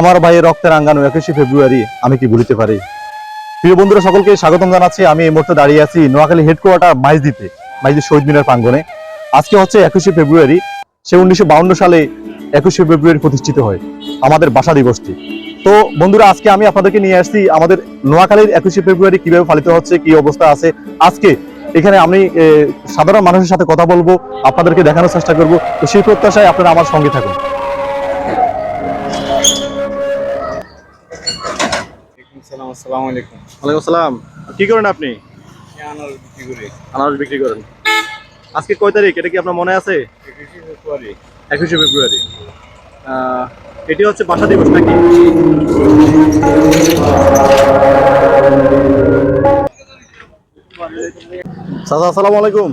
আমার ভাইয়ের রক্তের আঙ্গানো একুশে ফেব্রুয়ারি আমি কি ভুলিতে পারি? প্রিয় বন্ধুরা, সকলকে স্বাগতম জানাচ্ছি। আমি এই মুহূর্তে দাঁড়িয়ে আছি নোয়াখালী হেডকোয়ার্টার মাইজদিতে মাইজদি শহীদ মিনার প্রাঙ্গনে আজকে হচ্ছে একুশে ফেব্রুয়ারি, সে উনিশশো সালে একুশে ফেব্রুয়ারি প্রতিষ্ঠিত হয় আমাদের ভাষা দিবসটি। তো বন্ধুরা, আজকে আমি আপনাদেরকে নিয়ে আসছি আমাদের নোয়াখালীর একুশে ফেব্রুয়ারি কীভাবে পালিত হচ্ছে, কি অবস্থা আছে। আজকে এখানে আমি সাধারণ মানুষের সাথে কথা বলব, আপনাদেরকে দেখানোর চেষ্টা করব। তো সেই প্রত্যাশায় আপনারা আমার সঙ্গে থাকুন। সালাম আসসালামু আলাইকুম। ওয়ালাইকুম আসসালাম কি করেন আপনি? আনার বিক্রি করি। আনারস বিক্রি করেন। আজকে কয় তারিখ? এটা কি আপনার মনে আছে? একুশে ফেব্রুয়ারি। একুশে ফেব্রুয়ারি। এটি হচ্ছে ভাষা দিবস নাকি? চাচা আসসালামু আলাইকুম।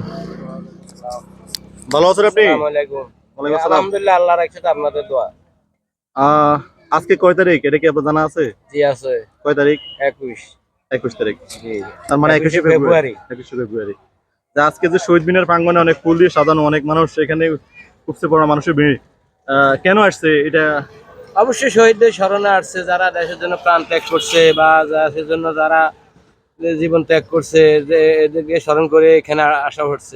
ভালো আছেন আপনি? আসসালামু আসসালাম। আলহামদুলিল্লাহ আল্লাহ রাখছে আপনাদের দোয়া। আজকে কয় তারিখ? এটা কি আপনার জানা আছে? জি আছে। কয় তারিখ? একুশ। একুশ তারিখ। জি। তার মানে একুশে ফেব্রুয়ারি। একুশে ফেব্রুয়ারি। যে আজকে যে শহীদ মিনার প্রাঙ্গনে অনেক ফুল দিয়ে সাজানো অনেক মানুষ এখানে উপচে পড়া মানুষের ভিড় আহ, কেন আসছে এটা? অবশ্যই শহীদদের স্মরণে আসছে যারা দেশের জন্য প্রাণ ত্যাগ করছে বা দেশের জন্য যারা জীবন ত্যাগ করছে যে এদেরকে স্মরণ করে এখানে আসা হচ্ছে।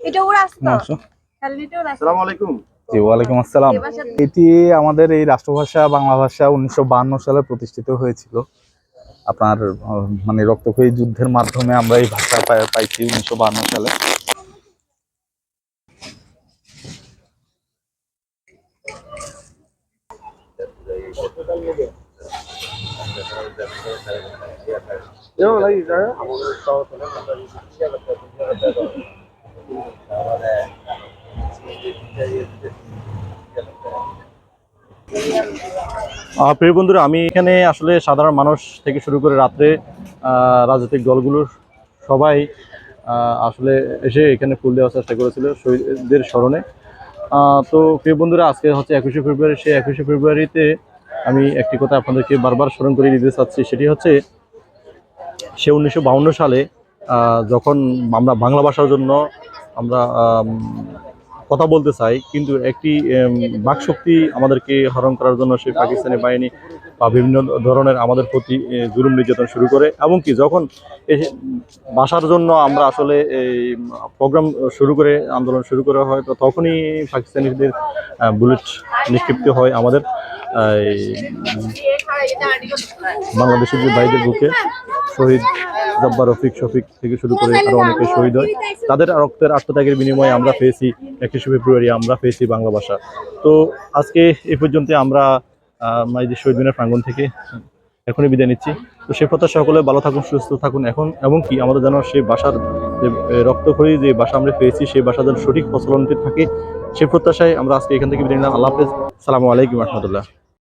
এটা ওরা আসতো আসসালামু আলাইকুম। জি ওয়ালাইকুম আসসালাম। এটি আমাদের এই রাষ্ট্রভাষা বাংলা ভাষা উনিশশো সালে প্রতিষ্ঠিত হয়েছিল। আপনার মানে রক্তক্ষয়ী যুদ্ধের মাধ্যমে আমরা এই ভাষা পাইছি উনিশশো সালে। আহ, প্রিয় বন্ধুরা আমি এখানে আসলে সাধারণ মানুষ থেকে শুরু করে রাত্রে রাজনৈতিক দলগুলোর সবাই আসলে এসে এখানে ফুল দেওয়ার চেষ্টা করেছিল শহীদদের স্মরণে। তো প্রিয় বন্ধুরা আজকে হচ্ছে একুশে ফেব্রুয়ারি সেই একুশে ফেব্রুয়ারিতে আমি একটি কথা আপনাদেরকে বারবার স্মরণ করে দিতে চাচ্ছি সেটি হচ্ছে সে উনিশশো সালে যখন আমরা বাংলা ভাষার জন্য আমরা আম, কথা বলতে চাই, কিন্তু একটি বাকশক্তি আমাদেরকে হরণ করার জন্য সেই পাকিস্তানি বাহিনী বা বিভিন্ন ধরনের আমাদের প্রতি জুলুম নির্যাতন শুরু করে। এবং কি, যখন ভাষার জন্য আমরা আসলে এই প্রোগ্রাম শুরু করে, আন্দোলন শুরু করা হয়, তো তখনই পাকিস্তানিদের বুলেট নিক্ষিপ্ত হয় আমাদের। বাংলাদেশের যে ভাইদের বুকে শহীদ জব্বার রফিক শফিক থেকে শুরু করে আরও অনেকে শহীদ হয়। তাদের রক্তের আত্মত্যাগের বিনিময়ে আমরা পেয়েছি একুশে ফেব্রুয়ারি আমরা পেয়েছি বাংলা ভাষা। তো আজকে এ পর্যন্ত আমরা এই যে শহীদ মিনার প্রাঙ্গণ থেকে এখনই বিদায় নিচ্ছি। তো সে কথা সকলে ভালো থাকুন, সুস্থ থাকুন এখন, এবং কি আমাদের যেন সেই বাসার যে রক্তক্ষয়ী যে বাসা আমরা পেয়েছি সেই বাসা যেন সঠিক প্রচলনটি থাকে সেই প্রত্যাশায় আমরা আজকে এখান থেকে বিদায় নিলাম। আল্লাহ হাফেজ। সালামু আলাইকুম রহমতুল্লাহ।